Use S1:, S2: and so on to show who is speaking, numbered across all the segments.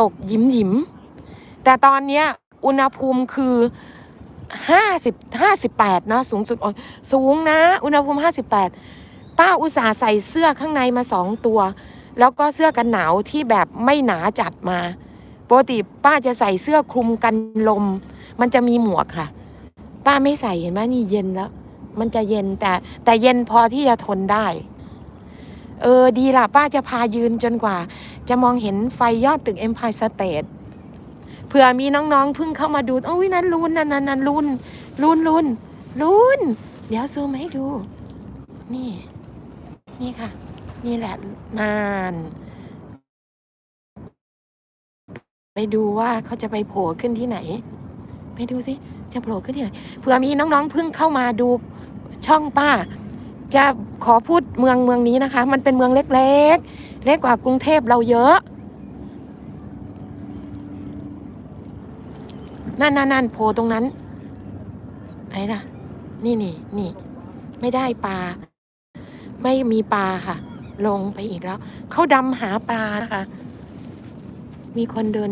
S1: ตกยิ้มยิ้มแต่ตอนเนี้ยอุณหภูมิคือห้าสิบห้าสิบแปดนะสูงสุดโอ้ยสูงนะ อุณหภูมิห้าสิบแปดป้าอุตส่าห์ใส่เสื้อข้างในมาสองตัว แล้วก็เสื้อกันหนาวที่แบบไม่หนาจัดมาปกติป้าจะใส่เสื้อคลุมกันลม มันจะมีหมวกค่ะ ป้าไม่ใส่เห็นไหมนี่เย็นแล้ว มันจะเย็นแต่แต่เย็นพอที่จะทนได้ เออดีล่ะ ป้าจะพายืนจนกว่า จะมองเห็นไฟยอดตึก Empire State เผื่อมีน้องๆเพิ่งเข้ามาดูโอ้ยนั่นลุนนั่นนั่นนั่นลุนลุนลุนลุนเดี๋ยวซูมให้ดู นี่ นี่ค่ะ นี่แหละนาน ไปดูว่าเขาจะไปโผล่ขึ้นที่ไหน ไปดูสิจะโผล่ขึ้นที่ไหนเผื่อมีน้องๆเพิ่งเข้ามาดูช่องป้า จะขอพูด เมืองเมืองนี้นะคะ มันเป็นเมืองเล็กๆ เล็กกว่ากรุงเทพเราเยอะ นั่นนั่นนั่นโผล่ตรงนั้นไหนล่ะนี่นี่นี่ไม่ได้ปลา ไม่มีปลาค่ะ ลงไปอีกแล้ว เขาดำหาปลานะคะ มีคนเดิน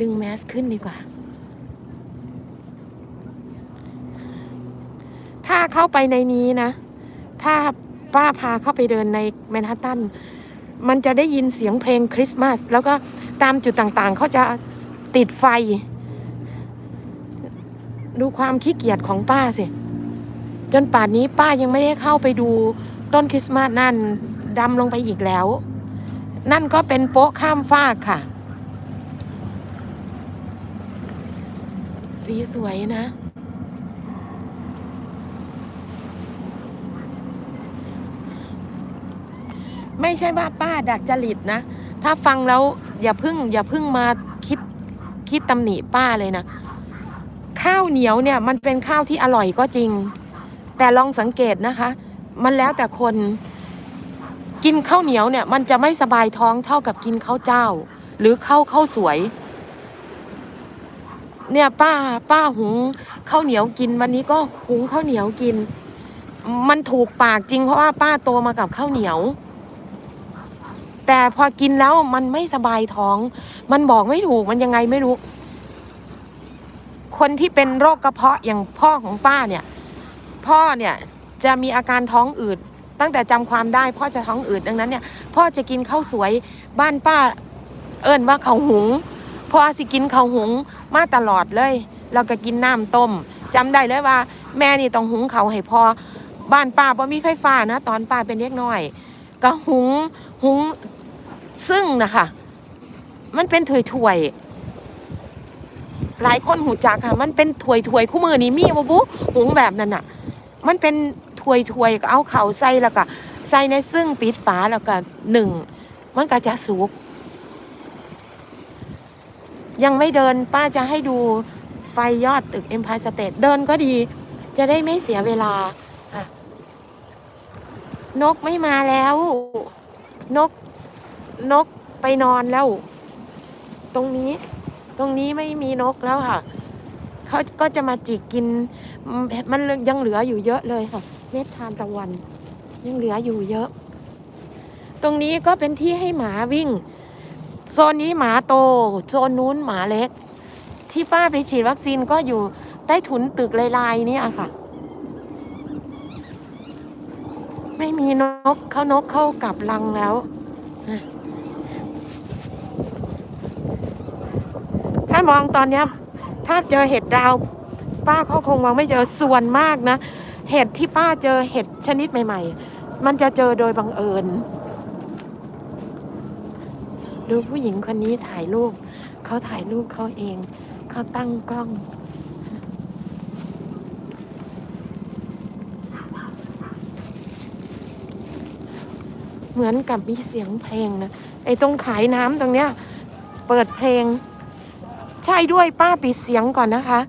S1: ดึงแมสขึ้นดีกว่า ถ้าเข้าไปในนี้นะ ถ้า ป้าพาเข้าไปเดินในแมนฮัตตัน มันจะได้ยินเสียงเพลงคริสต์มาส แล้วก็ตามจุดต่างๆ เขาจะติดไฟ ดูความขี้เกียจของป้าสิ จนป่านนี้ป้ายังไม่ได้เข้าไปดูต้นคริสต์มาสนั่นดำลงไปอีกแล้ว นั่นก็เป็นโป๊ะข้ามฟากค่ะ สีสวยนะ ไม่ใช่ว่าป้าดักจริตนะ ถ้าฟังแล้วอย่าพึ่ง อย่าพึ่งมาคิดคิดตำหนิป้าเลยนะ ข้าวเหนียวเนี่ยมันเป็นข้าวที่อร่อยก็จริง แต่ลองสังเกตนะคะ มันแล้วแต่คนกินข้าวเหนียวเนี่ยมันจะไม่สบายท้องเท่ากับกินข้าวเจ้า หรือข้าวข้าวสวย เนี่ยป้าป้าหุงข้าวเหนียวกินวันนี้ก็หุงข้าวเหนียวกิน มันถูกปากจริงเพราะว่าป้าโตมากับข้าวเหนียว แต่พอกินแล้วมันไม่สบายท้อง มันบอกไม่ถูกมันยังไงไม่รู้ คนที่เป็นโรคกระเพาะอย่างพ่อของป้าเนี่ย พ่อเนี่ยจะมีอาการท้องอืด ตั้งแต่จำความได้ พ่อจะท้องอืดดังนั้นเนี่ย พ่อจะกินข้าวสวยบ้านป้า เอิ้นว่าเขาหุงพ่อสิกินข้าวหุงมาตลอดเลยแล้วก็กินน้ำต้มจำได้เลยว่า แม่นี่ต้องหุงเขาให้พอบ้านป้าบ่มีไฟฟ้านะ ตอนป้าเป็นเด็กน้อย ก็หุงหุง ซึ่งนะคะ มันเป็นถ้วยถวยๆหลายคนหูจักค่ะ มันเป็นถ้วยถวยๆคู่มือนี่มีบ่บุหุงแบบนั้นน่ะ มันเป็นถ้วยถวยๆก็เอาเข่าใส่แล้วก็ใส่ในซึ่งปิดฝาแล้วก็หนึ่งมันก็จะสุก ยังไม่เดินป้าจะให้ดูไฟยอดตึก Empire State เดินก็ดี จะได้ไม่เสียเวลาอะนกไม่มาแล้ว นก นกไปนอนแล้ว ตรงนี้ ตรงนี้ไม่มีนกแล้วค่ะเขาก็จะมาจิกกิน มันยังเหลืออยู่เยอะเลยค่ะ เม็ดทานตะวัน ยังเหลืออยู่เยอะ ตรงนี้ก็เป็นที่ให้หมาวิ่ง โซนนี้หมาโต โซนนู้นหมาเล็ก ที่ป้าไปฉีดวัคซีนก็อยู่ใต้ถุนตึกลายๆนี่ค่ะ ไม่มีนกเขานกเข้ากลับรังแล้ว ถ้ามองตอนนี้ถ้าเจอเห็ดดาว ป้าเขาคงมองไม่เจอส่วนมากนะ เห็ดที่ป้าเจอเห็ดชนิดใหม่ ๆ มันจะเจอโดยบังเอิญ ดูผู้หญิงคนนี้ถ่ายรูปเขาถ่ายรูปเขาเอง เขาตั้งกล้อง เหมือนกับมีเสียงเพลงนะไอ้ตรงขายน้ำตรงเนี้ย เปิดเพลง ใช่ด้วยป้าปิดเสียงก่อนนะคะ